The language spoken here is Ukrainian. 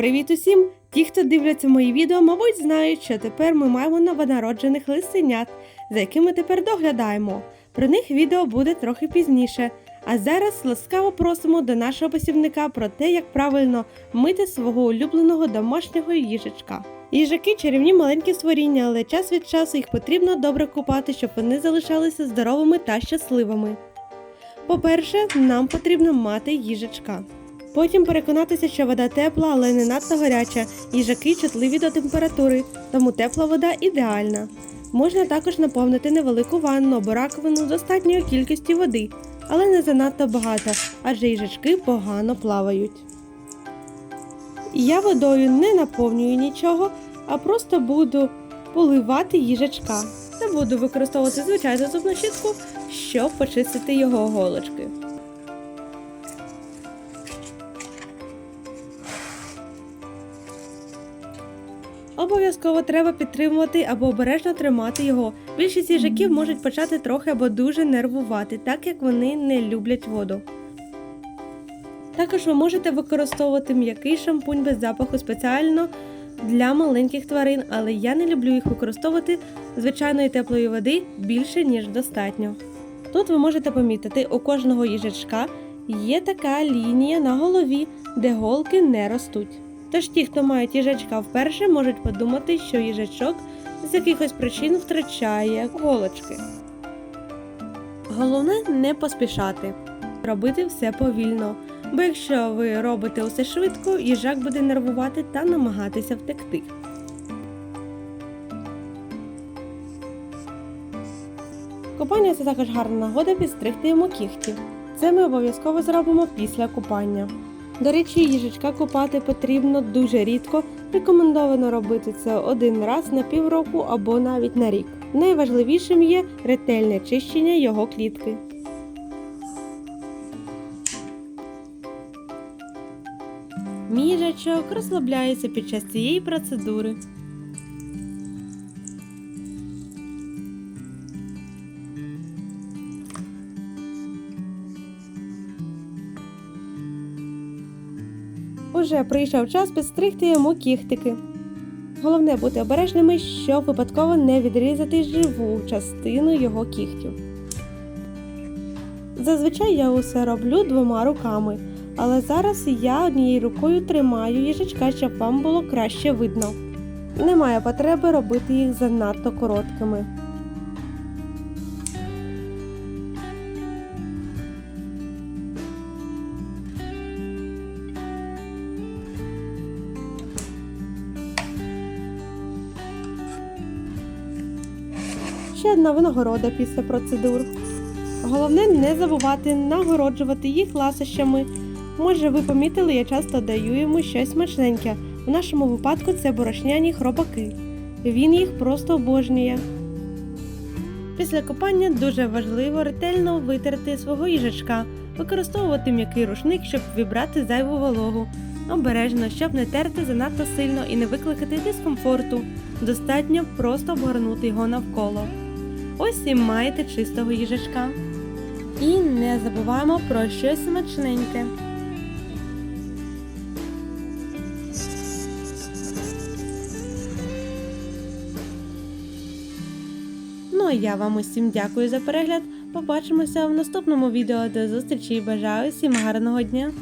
Привіт усім! Ті, хто дивляться мої відео, мабуть, знають, що тепер ми маємо новонароджених лисенят, за якими тепер доглядаємо. Про них відео буде трохи пізніше. А зараз ласкаво просимо до нашого посівника про те, як правильно мити свого улюбленого домашнього їжачка. Їжаки чарівні маленькі створіння, але час від часу їх потрібно добре купати, щоб вони залишалися здоровими та щасливими. По-перше, нам потрібно мати їжачка. Потім переконатися, що вода тепла, але не надто гаряча. Їжаки чутливі до температури, тому тепла вода ідеальна. Можна також наповнити невелику ванну або раковину з достатньою кількістю води, але не занадто багато, адже їжачки погано плавають. Я водою не наповнюю нічого, а просто буду поливати їжачка та буду використовувати звичайну зубну щітку, щоб почистити його голочки. Обов'язково треба підтримувати або обережно тримати його. Більшість їжаків можуть почати трохи або дуже нервувати, так як вони не люблять воду. Також ви можете використовувати м'який шампунь без запаху спеціально для маленьких тварин, але я не люблю їх використовувати звичайної теплої води більше, ніж достатньо. Тут ви можете помітити, у кожного їжачка є така лінія на голові, де голки не ростуть. Тож ті, хто мають їжачка вперше, можуть подумати, що їжачок з якихось причин втрачає голочки. Головне не поспішати, робити все повільно, бо якщо ви робите усе швидко, їжак буде нервувати та намагатися втекти. Купання це також гарна нагода підстригти йому кігті. Це ми обов'язково зробимо після купання. До речі, їжачка купати потрібно дуже рідко. Рекомендовано робити це один раз на півроку або навіть на рік. Найважливішим є ретельне чищення його клітки. Мій розслабляється під час цієї процедури. Уже прийшов час підстригти йому кіхтики. Головне бути обережними, щоб випадково не відрізати живу частину його кігтів. Зазвичай я усе роблю двома руками, але зараз я однією рукою тримаю їжачка, щоб вам було краще видно. Немає потреби робити їх занадто короткими. Ще одна винагорода після процедур. Головне не забувати нагороджувати їх ласощами. Може, ви помітили, я часто даю йому щось смачненьке. У нашому випадку це борошняні хробаки. Він їх просто обожнює. Після купання дуже важливо ретельно витерти свого їжачка, використовувати м'який рушник, щоб вібрати зайву вологу. Обережно, щоб не терти занадто сильно і не викликати дискомфорту. Достатньо просто обгорнути його навколо. Ось і маєте чистого їжачка. І не забуваємо про щось смачненьке. Ну а я вам усім дякую за перегляд. Побачимося в наступному відео. До зустрічі і бажаю всім гарного дня!